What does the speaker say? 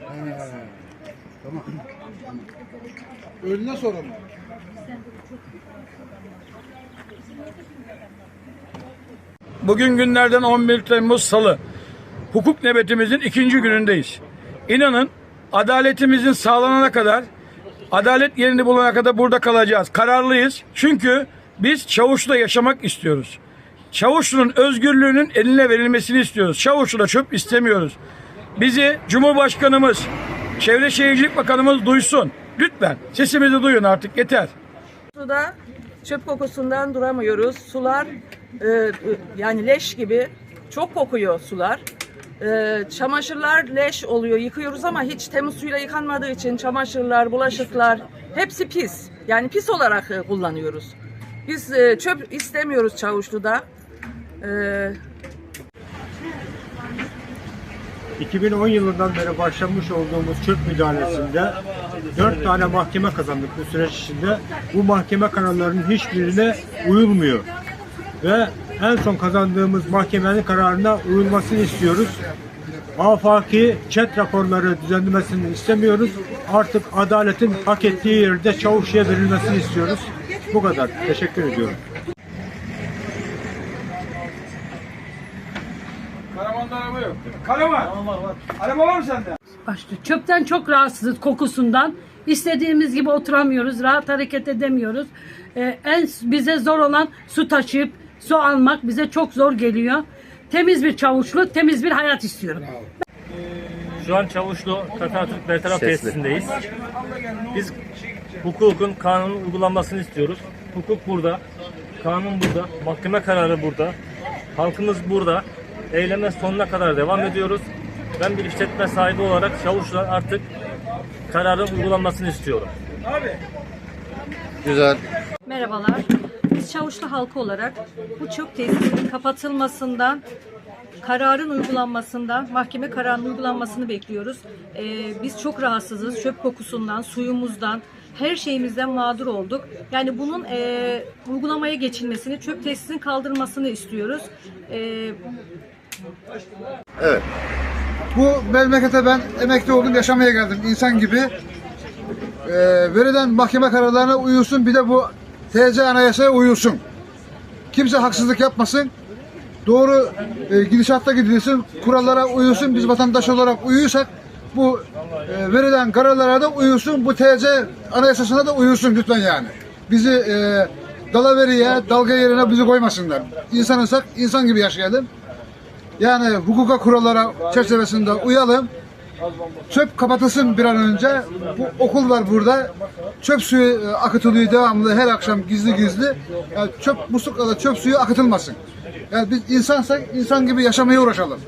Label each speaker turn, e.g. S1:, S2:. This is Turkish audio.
S1: He. Tamam. Sonra mı?
S2: Bugün günlerden 11 Temmuz Salı. Hukuk nöbetimizin ikinci günündeyiz. İnanın adaletimizin sağlanana kadar, adalet yerini bulana kadar burada kalacağız. Kararlıyız. Çünkü biz Çavuş'la yaşamak istiyoruz. Çavuşlu'nun özgürlüğünün eline verilmesini istiyoruz. Çavuşlu'da çöp istemiyoruz. Bizi Cumhurbaşkanımız, Çevre Şehircilik Bakanımız duysun. Lütfen sesimizi duyun artık yeter.
S3: Suda çöp kokusundan duramıyoruz. Sular e, yani leş gibi çok kokuyor sular. E, çamaşırlar leş oluyor. Yıkıyoruz ama hiç temiz suyla yıkanmadığı için çamaşırlar, bulaşıklar hepsi pis. Yani pis olarak e, kullanıyoruz. Biz e, çöp istemiyoruz Çavuşlu'da. E,
S4: 2010 yılından beri başlamış olduğumuz çöp müdahalesinde 4 tane mahkeme kazandık bu süreç içinde. Bu mahkeme kararlarının hiçbirine uyulmuyor. Ve en son kazandığımız mahkemenin kararına uyulmasını istiyoruz. Afaki chat raporları düzenlemesini istemiyoruz. Artık adaletin hak ettiği yerde çavuşluya verilmesini istiyoruz. Bu kadar. Teşekkür ediyorum.
S2: Karaman'da araba yok. Karaman. Araba var mı sende?
S5: başlıyor. Çöpten çok rahatsızız kokusundan. İstediğimiz gibi oturamıyoruz, rahat hareket edemiyoruz. Ee, en bize zor olan su taşıyıp su almak bize çok zor geliyor. Temiz bir çavuşluk, temiz bir hayat istiyorum.
S6: Şu an Çavuşlu Katatürk Bertaraf Tesisindeyiz. Biz hukukun, kanunun uygulanmasını istiyoruz. Hukuk burada, kanun burada, mahkeme kararı burada, halkımız burada. Eyleme sonuna kadar devam ediyoruz. Ben bir işletme sahibi olarak Çavuşlu'dan artık kararın uygulanmasını istiyorum.
S1: Güzel.
S7: Merhabalar. Biz Çavuşlu halkı olarak bu çöp tesisinin kapatılmasından, kararın uygulanmasından, mahkeme kararının uygulanmasını bekliyoruz. Ee, biz çok rahatsızız. Çöp kokusundan, suyumuzdan, her şeyimizden mağdur olduk. Yani bunun e, uygulamaya geçilmesini, çöp tesisinin kaldırılmasını istiyoruz. Ee,
S1: Bu memlekete ben emekli oldum, yaşamaya geldim insan gibi. Ee, verilen mahkeme kararlarına uyulsun, bir de bu TC anayasaya uyulsun. Kimse haksızlık yapmasın. Doğru e, gidişatta gidilsin, kurallara uyulsun. Biz vatandaş olarak uyuyorsak bu e, verilen kararlara da uyulsun. Bu TC anayasasına da uyulsun lütfen yani. Bizi e, dalaveriye, dalga yerine bizi koymasınlar. İnsanırsak insan gibi yaşayalım. Yani hukuka kurallara çerçevesinde uyalım. Çöp kapatılsın bir an önce. Bu okul var burada. Çöp suyu e, akıtılıyor devamlı her akşam gizli gizli. Yani çöp musluklarda çöp suyu akıtılmasın. Yani biz insansak insan gibi yaşamaya uğraşalım.